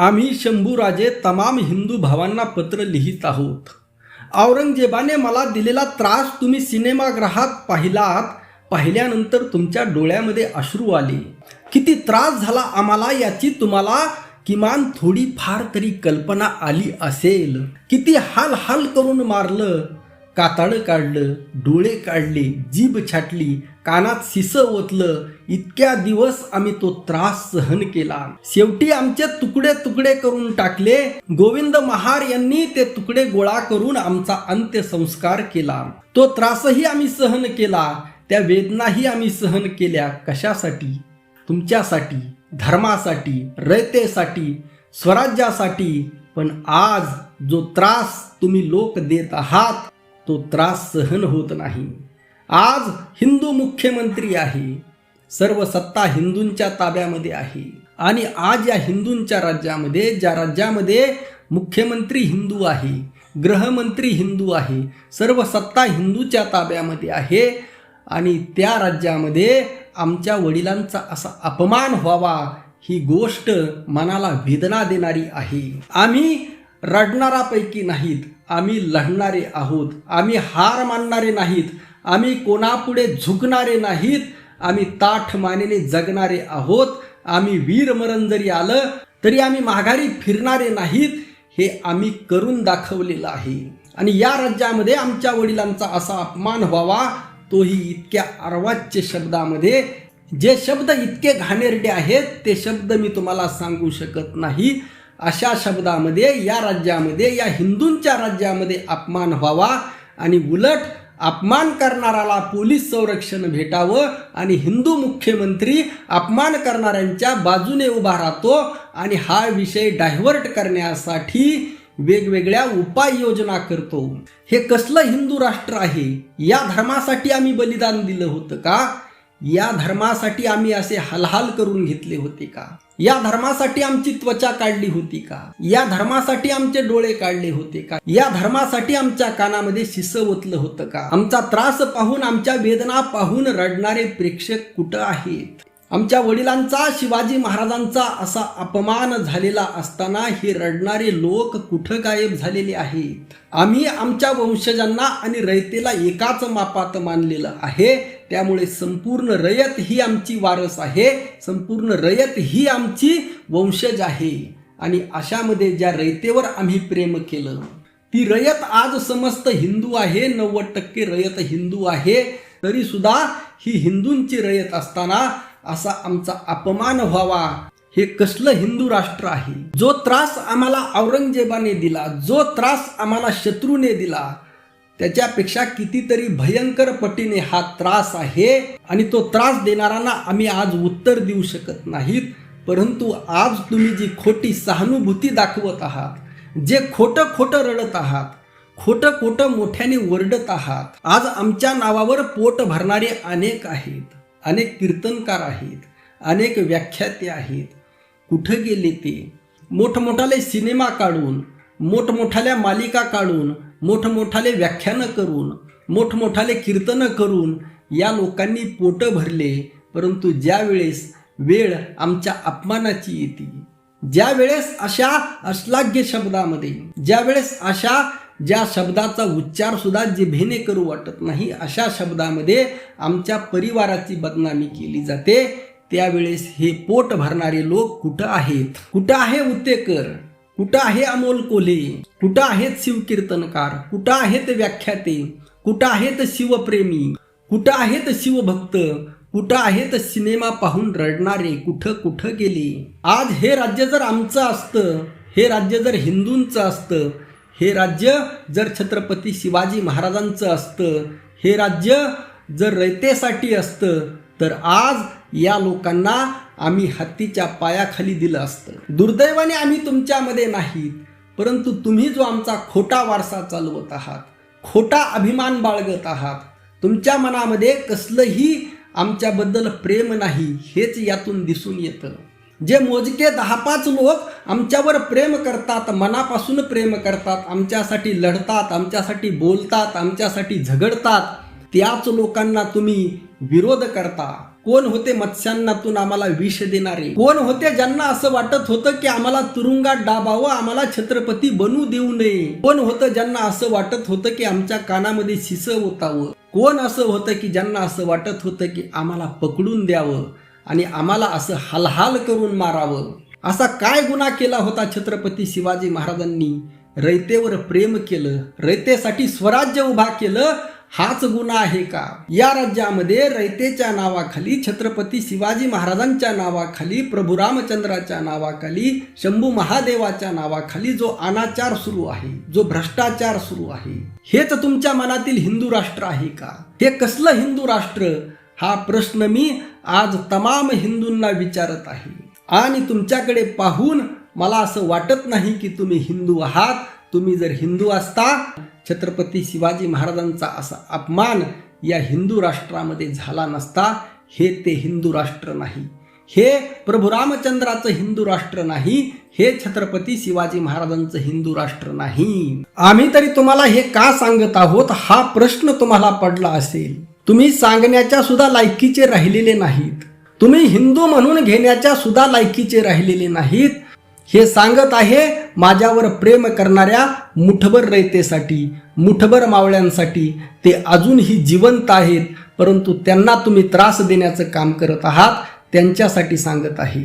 आम्ही शंभूराजे तमाम हिंदू भावांना पत्र लिहित आहोत. औरंगजेबाने मला दिलेला त्रास तुम्ही सिनेमागृहात पाहिलात पाहिल्यानंतर तुमच्या डोळ्यामध्ये अश्रू आले. किती त्रास झाला आम्हाला याची तुम्हाला किमान थोडी फार तरी कल्पना आली असेल. किती हाल हाल करून मारलं. कातडं काढलं डोळे काढले जीभ छाटली कानात सिस ओतलं इतक्या दिवस आम्ही तो त्रास सहन केला. शेवटी आमचे तुकडे तुकडे करून टाकले. गोविंद महार यांनी ते तुकडे गोळा करून आमचा अंत्यसंस्कार केला. तो त्रासही आम्ही सहन केला. त्या वेदनाही आम्ही सहन केल्या. कशासाठी? तुमच्यासाठी धर्मासाठी रयतेसाठी स्वराज्यासाठी. पण आज जो त्रास तुम्ही लोक देत आहात तो त्रास सहन होत नाही. आज हिंदू मुख्यमंत्री आहे. सर्व सत्ता हिंदूंच्या ताब्यामध्ये आहे. आणि आज या हिंदूंच्या राज्यामध्ये ज्या राज्यामध्ये मुख्यमंत्री हिंदू आहे गृहमंत्री हिंदू आहे सर्व सत्ता हिंदूच्या ताब्यामध्ये आहे आणि त्या राज्यामध्ये आमच्या वडिलांचा असा अपमान व्हावा ही गोष्ट मनाला वेदना देणारी आहे. आम्ही रडणारापैकी नाहीत. आम्ही लढणारे आहोत. आम्ही हार मानणारे नाहीत. आम्ही कोणापुढे झुकणारे नाहीत. आम्ही ताठ मानेने जगणारे आहोत. आम्ही वीरमरण जरी आलं तरी आम्ही माघारी फिरणारे नाहीत. हे आम्ही करून दाखवलेलं आहे. आणि या राज्यामध्ये आमच्या वडिलांचा असा अपमान व्हावा तोही इतक्या अर्वाच्य शब्दामध्ये. जे शब्द इतके घाणेरडे आहेत ते शब्द मी तुम्हाला सांगू शकत नाही. अशा शब्दामध्ये या राज्यामध्ये या हिंदूंच्या राज्यामध्ये अपमान व्हावा आणि उलट अपमान करणाराला पोलीस संरक्षण भेटावं आणि हिंदू मुख्यमंत्री अपमान करणाऱ्यांच्या बाजूने उभा राहतो आणि हा विषय डायव्हर्ट करण्यासाठी वेगवेगळ्या उपाययोजना करतो. हे कसलं हिंदू राष्ट्र आहे? या धर्मासाठी आम्ही बलिदान दिलं होतं का? या धर्मासाठी आम्ही असे हलहाल करून घेतले होते का? या धर्मासाठी आमची त्वचा काढली होती का? या धर्मासाठी आमचे डोळे काढले होते का? या धर्मासाठी आमच्या कानामध्ये शिस ओतलं होतं का? आमचा त्रास पाहून आमच्या वेदना पाहून रडणारे प्रेक्षक कुठं आहेत? आमच्या वडिलांचा शिवाजी महाराजांचा असा अपमान झालेला असताना हे रडणारे लोक कुठं गायब झालेले आहेत? आम्ही आमच्या वंशजांना आणि रयतेला एकाच मापात मानलेलं आहे. त्यामुळे संपूर्ण रयत ही आमची वारस आहे. संपूर्ण रयत ही आमची वंशज आहे. आणि अशामध्ये ज्या रयतेवर आम्ही प्रेम केलं ती रयत आज समस्त हिंदू आहे. नव्वद टक्के रयत हिंदू आहे. तरीसुद्धा ही हिंदूंची रयत असताना असा आमचा अपमान व्हावा. हे कसलं हिंदू राष्ट्र आहे? जो त्रास आम्हाला औरंगजेबाने दिला जो त्रास आम्हाला शत्रूने दिला त्याच्यापेक्षा कितीतरी भयंकर पटीने हा त्रास आहे आणि तो त्रास देणाऱ्यांना आम्ही आज उत्तर देऊ शकत नाहीत. परंतु आज तुम्ही जी खोटी सहानुभूती दाखवत आहात जे खोटं खोटं रडत आहात खोटं खोटं मोठ्याने वरडत आहात आज आमच्या नावावर पोट भरणारे अनेक आहेत. अनेक कीर्तनकार आहेत अनेक व्याख्याते आहेत. कुठं गेले ते? मोठमोठाले सिनेमा काढून मोठमोठाल्या मालिका काढून मोठमोठाले व्याख्यानं करून मोठमोठाले कीर्तनं करून या लोकांनी पोटं भरले. परंतु ज्या वेळेस वेळ आमच्या अपमानाची येते ज्या वेळेस अशा अश्लाघ्य शब्दामध्ये ज्या वेळेस अशा ज्या शब्दाचा उच्चार सुद्धा जिभेने करू वाटत नाही अशा शब्दामध्ये आमच्या परिवाराची बदनामी केली जाते. त्यावेळेस हे पोट भरणारे लोक कुठं आहेत? कुठं आहे उत्तेकर कुठं आहे अमोल कोल्हे? कुठं आहेत शिवकीर्तनकार? कुठं आहेत व्याख्याते? कुठं आहेत शिवप्रेमी? कुठं आहेत शिवभक्त? कुठं आहेत सिनेमा पाहून रडणारे? कुठं कुठं गेले? आज हे राज्य जर आमचं असतं हे राज्य जर हिंदूंचं असतं हे राज्य जर छत्रपती शिवाजी महाराजांचं असतं हे राज्य जर रयतेसाठी असतं तर आज या लोकांना आम्ही हत्तीच्या पायाखाली दिलं असतं. दुर्दैवाने आम्ही तुमच्यामध्ये नाहीत परंतु तुम्ही जो आमचा खोटा वारसा चालवत आहात खोटा अभिमान बाळगत आहात तुमच्या मनामध्ये कसलंही आमच्याबद्दल प्रेम नाही हेच यातून दिसून येतं. जे मोजके दहा पाच लोक आमच्यावर प्रेम करतात मनापासून प्रेम करतात आमच्यासाठी लढतात आमच्यासाठी बोलतात आमच्यासाठी झगडतात त्याच लोकांना तुम्ही विरोध करता. कोण होते मत्स्यांनातून आम्हाला विष देणारे? कोण होते ज्यांना असं वाटत होतं की आम्हाला तुरुंगात डाबावं आम्हाला छत्रपती बनू देऊ नये? कोण होतं ज्यांना असं वाटत होतं की आमच्या कानामध्ये शिस ओतावं? कोण असं होतं की ज्यांना असं वाटत होतं की आम्हाला पकडून द्यावं? आणि आम्हाला असं हालहाल करून मारावं. असा काय गुन्हा केला होता छत्रपती शिवाजी महाराजांनी? रयतेवर प्रेम केलं रयतेसाठी स्वराज्य उभा केलं हाच गुन्हा आहे का? या राज्यामध्ये रयतेच्या नावाखाली छत्रपती शिवाजी महाराजांच्या नावाखाली प्रभू रामचंद्राच्या नावाखाली शंभू महादेवाच्या नावाखाली जो अनाचार सुरू आहे जो भ्रष्टाचार सुरू आहे. हेच तुमच्या मनातील हिंदू राष्ट्र आहे का? हे कसलं हिंदू राष्ट्र? हा प्रश्न मी आज तमाम हिंदूंना विचारत आहे. आणि तुमच्याकडे पाहून मला असं वाटत नाही की तुम्ही हिंदू आहात. तुम्ही जर हिंदू असता छत्रपती शिवाजी महाराजांचा असा अपमान या हिंदू राष्ट्रामध्ये झाला नसता हे ते हिंदू राष्ट्र नाही. हे प्रभू रामचंद्राचं हिंदू राष्ट्र नाही हे छत्रपती शिवाजी महाराजांचं हिंदू राष्ट्र नाही. आम्ही तरी तुम्हाला हे का सांगत आहोत? हा प्रश्न तुम्हाला पडला असेल. तुम्ही सांगण्याच्या सुद्धा लायकीचे राहिलेले नाहीत. तुम्ही हिंदू म्हणून घेण्याच्या सुद्धा लायकीचे राहिलेले नाहीत. हे सांगत आहे माझ्यावर प्रेम करणाऱ्या मुठभर रयतेसाठी मुठभर मावळ्यांसाठी. ते अजूनही जिवंत आहेत परंतु त्यांना तुम्ही त्रास देण्याचं काम करत आहात त्यांच्यासाठी सांगत आहे.